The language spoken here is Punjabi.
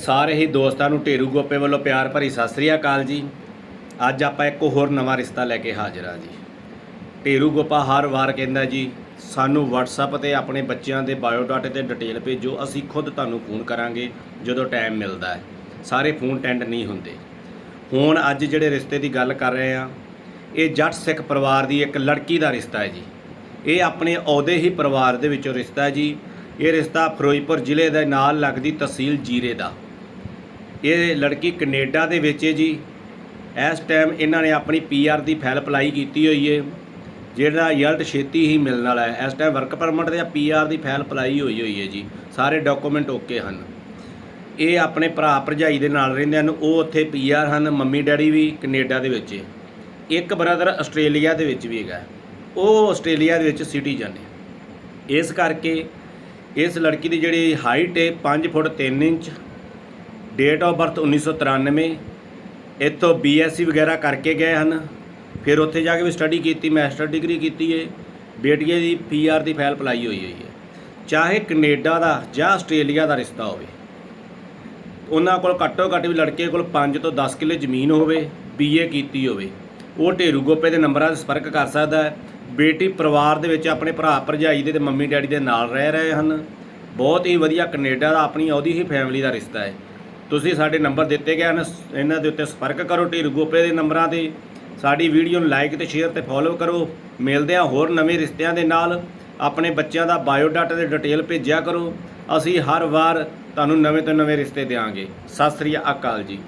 ਸਾਰੇ ਹੀ ਦੋਸਤਾਂ ਨੂੰ ਢੇਰੂ ਗੋਪੇ ਵੱਲੋਂ ਪਿਆਰ ਭਰੀ ਸਤਿ ਸ੍ਰੀ ਅਕਾਲ ਜੀ। ਅੱਜ ਆਪਾਂ ਇੱਕ ਹੋਰ ਨਵਾਂ ਰਿਸ਼ਤਾ ਲੈ ਕੇ ਹਾਜ਼ਰ ਹਾਂ ਜੀ। ਢੇਰੂ ਗੋਪਾ ਹਰ ਵਾਰ ਕਹਿੰਦਾ ਜੀ, ਸਾਨੂੰ WhatsApp ਤੇ ਆਪਣੇ ਬੱਚਿਆਂ ਦੇ ਬਾਇਓਡਾਟਾ ਤੇ ਡਿਟੇਲ ਭੇਜੋ, ਅਸੀਂ ਖੁਦ ਤੁਹਾਨੂੰ ਫੋਨ ਕਰਾਂਗੇ ਜਦੋਂ ਟਾਈਮ ਮਿਲਦਾ ਹੈ। ਸਾਰੇ ਫੋਨ ਟੈਂਡ ਨਹੀਂ ਹੁੰਦੇ। ਹੁਣ ਅੱਜ ਜਿਹੜੇ ਰਿਸ਼ਤੇ ਦੀ ਗੱਲ ਕਰ ਰਹੇ ਆ ਇਹ ਜੱਟ ਸਿੱਖ ਪਰਿਵਾਰ ਦੀ ਇੱਕ ਲੜਕੀ ਦਾ ਰਿਸ਼ਤਾ ਹੈ ਜੀ। ਇਹ ਆਪਣੇ ਅਹੁਦੇ ਹੀ ਪਰਿਵਾਰ ਦੇ ਵਿੱਚੋਂ ਰਿਸ਼ਤਾ ਹੈ ਜੀ। ਇਹ ਰਿਸ਼ਤਾ ਫਿਰੋਜ਼ਪੁਰ ਜ਼ਿਲ੍ਹੇ ਦੇ ਨਾਲ ਲੱਗਦੀ ਤਹਿਸੀਲ ਜੀਰੇ ਦਾ। ਇਹ ਲੜਕੀ ਕੈਨੇਡਾ ਦੇ ਵਿੱਚ ਹੈ ਜੀ। ਇਸ ਟਾਈਮ ਇਹਨਾਂ ਨੇ ਆਪਣੀ ਪੀਆਰ ਦੀ ਫਾਈਲ ਅਪਲਾਈ ਕੀਤੀ ਹੋਈ ਹੈ, ਜਿਹੜਾ ਰਿਜ਼ਲਟ ਛੇਤੀ ਹੀ ਮਿਲਣ ਵਾਲਾ ਹੈ। ਇਸ ਟਾਈਮ ਵਰਕ ਪਰਮਿਟ ਤੇ ਪੀਆਰ ਦੀ ਫਾਈਲ ਅਪਲਾਈ ਹੋਈ ਹੋਈ ਹੈ ਜੀ। ਸਾਰੇ ਡਾਕੂਮੈਂਟ ਓਕੇ ਹਨ। ਇਹ ਆਪਣੇ ਭਰਾ ਭਰਜਾਈ ਦੇ ਨਾਲ ਰਹਿੰਦੇ ਹਨ ਉਹ ਉੱਥੇ ਪੀਆਰ ਹਨ। ਮੰਮੀ ਡੈਡੀ ਵੀ ਕੈਨੇਡਾ ਦੇ ਵਿੱਚ ਹੈ। ਇੱਕ ਬ੍ਰਦਰ ਆਸਟ੍ਰੇਲੀਆ ਦੇ ਵਿੱਚ ਵੀ ਹੈਗਾ ਉਹ ਆਸਟ੍ਰੇਲੀਆ ਦੇ ਵਿੱਚ ਸਿਟੀਜ਼ਨ ਹੈ। ਇਸ ਕਰਕੇ ਇਸ ਲੜਕੀ ਦੀ ਜਿਹੜੀ ਹਾਈਟ ਹੈ 5 foot 3 inch date of birth 1993 ਇੱਥੋਂ ਬੀਐਸਸੀ ਵਗੈਰਾ ਕਰਕੇ ਗਏ ਹਨ। ਫਿਰ ਉੱਥੇ ਜਾ ਕੇ ਵੀ ਸਟੱਡੀ ਕੀਤੀ ਮਾਸਟਰ ਡਿਗਰੀ ਕੀਤੀ ਹੈ ਬੇਟੀਏ ਦੀ ਪੀਆਰ ਦੀ ਫਾਈਲ ਪਲਾਈ ਹੋਈ ਹੋਈ ਹੈ ਚਾਹੇ ਕੈਨੇਡਾ ਦਾ ਜਾਂ ਆਸਟ੍ਰੇਲੀਆ ਦਾ ਰਿਸ਼ਤਾ ਹੋਵੇ। ਉਹਨਾਂ ਕੋਲ ਘੱਟੋ ਘੱਟ ਵੀ ਲੜਕੇ ਕੋਲ 5 ਤੋਂ 10 ਕਿੱਲੇ ਜ਼ਮੀਨ ਹੋਵੇ ਬੀਏ ਕੀਤੀ ਹੋਵੇ। ਉਹ ਢੇਰੂ ਗੋਪੇ ਦੇ ਨੰਬਰਾਂ 'ਤੇ ਸੰਪਰਕ ਕਰ ਸਕਦਾ ਹੈ। ਬੇਟੀ ਪਰਿਵਾਰ ਦੇ ਵਿੱਚ ਆਪਣੇ ਭਰਾ ਭਰਜਾਈ ਦੇ ਤੇ ਮੰਮੀ ਡੈਡੀ ਦੇ ਨਾਲ ਰਹਿ ਰਹੇ ਹਨ। ਬਹੁਤ ਹੀ ਵਧੀਆ ਕੈਨੇਡਾ ਦਾ ਆਪਣੀ ਉਹਦੀ ਹੀ ਫੈਮਿਲੀ ਦਾ ਰਿਸ਼ਤਾ ਹੈ। ਤੁਸੀਂ ਸਾਡੇ ਨੰਬਰ ਦਿੱਤੇ ਗਏ ਹਨ, ਇਹਨਾਂ ਦੇ ਉੱਤੇ ਸੰਪਰਕ ਕਰੋ ਢੇਰੂ ਗੋਪੇ ਦੇ ਨੰਬਰਾਂ ਤੇ। ਸਾਡੀ ਵੀਡੀਓ ਨੂੰ ਲਾਈਕ ਤੇ ਸ਼ੇਅਰ ਤੇ ਫੋਲੋ ਕਰੋ। ਮਿਲਦੇ ਹਾਂ ਹੋਰ ਨਵੇਂ ਰਿਸ਼ਤਿਆਂ ਦੇ ਨਾਲ। ਆਪਣੇ ਬੱਚਿਆਂ ਦਾ ਬਾਇਓਡਾਟਾ ਦੇ ਡਿਟੇਲ ਭੇਜਿਆ ਕਰੋ। ਅਸੀਂ ਹਰ ਵਾਰ ਤੁਹਾਨੂੰ ਨਵੇਂ ਤੋਂ ਨਵੇਂ ਰਿਸ਼ਤੇ ਦੇਵਾਂਗੇ ਸਤਿ ਸ੍ਰੀ ਅਕਾਲ ਜੀ।